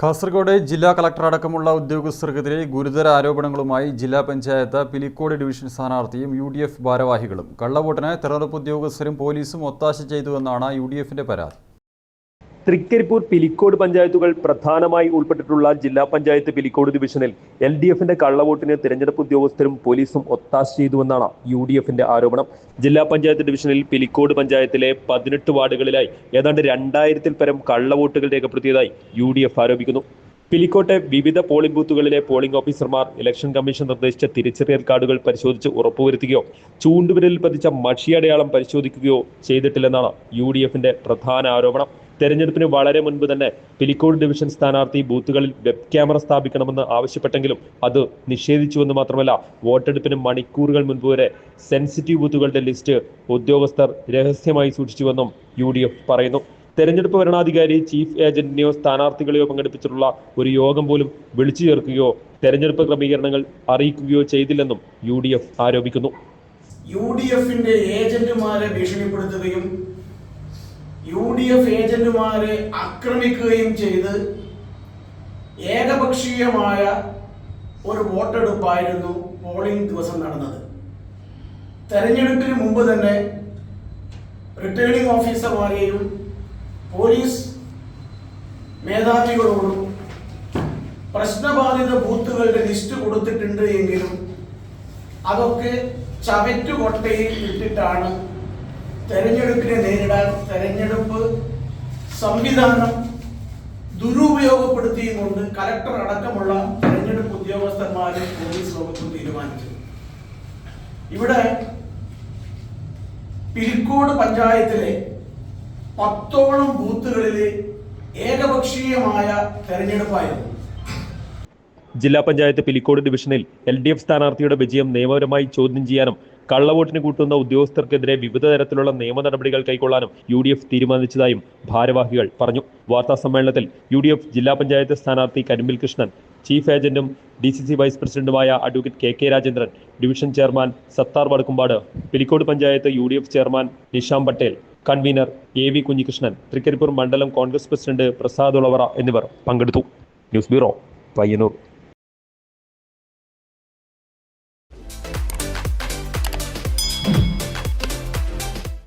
കാസർഗോഡ് ജില്ലാ കളക്ടർ അടക്കമുള്ള ഉദ്യോഗസ്ഥർക്കെതിരെ ഗുരുതര ആരോപണങ്ങളുമായി ജില്ലാ പഞ്ചായത്ത് പിലിക്കോട് ഡിവിഷൻ സ്ഥാനാർത്ഥിയും യു ഡി എഫ് ഭാരവാഹികളും. കള്ളവോട്ടിന് തെരഞ്ഞെടുപ്പ് ഉദ്യോഗസ്ഥരും പോലീസും ഒത്താശ ചെയ്തുവെന്നാണ് യു ഡി എഫിന്റെ പരാതി. തൃക്കരിപ്പൂർ പിലിക്കോട് പഞ്ചായത്തുകൾ പ്രധാനമായി ഉൾപ്പെട്ടിട്ടുള്ള ജില്ലാ പഞ്ചായത്ത് പിലിക്കോട് ഡിവിഷനിൽ എൽ ഡി എഫിന്റെ കള്ളവോട്ടിന് തിരഞ്ഞെടുപ്പ് ഉദ്യോഗസ്ഥരും പോലീസും ഒത്താശ ചെയ്തുവെന്നാണ് യു ഡി എഫിന്റെ ആരോപണം. ജില്ലാ പഞ്ചായത്ത് ഡിവിഷനിൽ പിലിക്കോട് പഞ്ചായത്തിലെ പതിനെട്ട് വാർഡുകളിലായി ഏതാണ്ട് രണ്ടായിരത്തിൽ പരം കള്ളവോട്ടുകൾ രേഖപ്പെടുത്തിയതായി യു ഡി എഫ് ആരോപിക്കുന്നു. പിലിക്കോട്ടെ വിവിധ പോളിംഗ് ബൂത്തുകളിലെ പോളിംഗ് ഓഫീസർമാർ ഇലക്ഷൻ കമ്മീഷൻ നിർദ്ദേശിച്ച തിരിച്ചറിയൽ കാർഡുകൾ പരിശോധിച്ച് ഉറപ്പുവരുത്തുകയോ ചൂണ്ടുവിരലിൽ പതിച്ച മഷിയടയാളം പരിശോധിക്കുകയോ ചെയ്തിട്ടില്ലെന്നാണ് യു ഡി എഫിന്റെ പ്രധാന ആരോപണം. തെരഞ്ഞെടുപ്പിന് വളരെ മുൻപ് തന്നെ പിലിക്കോട് ഡിവിഷൻ സ്ഥാനാർത്ഥി ബൂത്തുകളിൽ വെബ് ക്യാമറ സ്ഥാപിക്കണമെന്ന് ആവശ്യപ്പെട്ടെങ്കിലും അത് നിഷേധിച്ചുവെന്ന് മാത്രമല്ല വോട്ടെടുപ്പിന് മണിക്കൂറുകൾ മുൻപ് വരെ സെൻസിറ്റീവ് ബൂത്തുകളുടെ ലിസ്റ്റ് ഉദ്യോഗസ്ഥർ രഹസ്യമായി സൂക്ഷിച്ചുവെന്നും യു പറയുന്നു. തെരഞ്ഞെടുപ്പ് ഭരണാധികാരി ചീഫ് ഏജന്റിനെയോ സ്ഥാനാർത്ഥികളെയോ പങ്കെടുപ്പിച്ചിട്ടുള്ള ഒരു യോഗം പോലും വിളിച്ചു ചേർക്കുകയോ തെരഞ്ഞെടുപ്പ് ക്രമീകരണങ്ങൾ അറിയിക്കുകയോ ചെയ്തില്ലെന്നും യു ആരോപിക്കുന്നു. യു ഡി എഫിന്റെ ഏജന്റുമാരെ ഭീഷണിപ്പെടുത്തുകയും യു ഡി എഫ് ഏജന്റുമാരെ ആക്രമിക്കുകയും ചെയ്ത് ഏകപക്ഷീയമായ ഒരു വോട്ടെടുപ്പായിരുന്നു പോളിംഗ് ദിവസം നടന്നത്. തെരഞ്ഞെടുപ്പിന് മുമ്പ് തന്നെ റിട്ടേണിംഗ് ഓഫീസർമാരെയും പോലീസ് മേധാവികളോടും പ്രശ്നബാധിത ബൂത്തുകളുടെ ലിസ്റ്റ് കൊടുത്തിട്ടുണ്ട് എങ്കിലും അതൊക്കെ ചവറ്റുകൊട്ടയിൽ ഇട്ടിട്ടാണ് തെരഞ്ഞെടുപ്പിനെ നേരിടാൻ തെരഞ്ഞെടുപ്പ് സംവിധാനം ദുരുപയോഗപ്പെടുത്തിയുകൊണ്ട് കലക്ടർ അടക്കമുള്ള തെരഞ്ഞെടുപ്പ് ഉദ്യോഗസ്ഥന്മാരും പോലീസ് വകുപ്പും തീരുമാനിച്ചു. ഇവിടെ പിരിക്കോട് പഞ്ചായത്തിലെ പത്തോളം ബൂത്തുകളിലെ ഏകപക്ഷീയമായ തെരഞ്ഞെടുപ്പായിരുന്നു. ജില്ലാ പഞ്ചായത്ത് പിലിക്കോട് ഡിവിഷനിൽ എൽ ഡി എഫ് സ്ഥാനാർത്ഥിയുടെ വിജയം നിയമപരമായി ചോദ്യം ചെയ്യാനും കള്ളവോട്ടിന് കൂട്ടുന്ന ഉദ്യോഗസ്ഥർക്കെതിരെ വിവിധ തരത്തിലുള്ള നിയമ നടപടികൾ കൈക്കൊള്ളാനും യു ഡി എഫ് തീരുമാനിച്ചതായും ഭാരവാഹികൾ പറഞ്ഞു. വാർത്താ സമ്മേളനത്തിൽ യു ഡി എഫ് ജില്ലാ പഞ്ചായത്ത് സ്ഥാനാർത്ഥി കരിമ്പിൽ കൃഷ്ണൻ ചീഫ് ഏജന്റും ഡി സി സി വൈസ് പ്രസിഡന്റുമായ advocate K K Rajendran division chairman Sathar Vadakkumpad Pilicode panchayat U D F chairman Nisham Patel convener A V Kunhikrishnan Trikaripur മണ്ഡലം കോൺഗ്രസ് പ്രസിഡന്റ് പ്രസാദ് ഉളവറ എന്നിവർ പങ്കെടുത്തു. News bureau Payyanur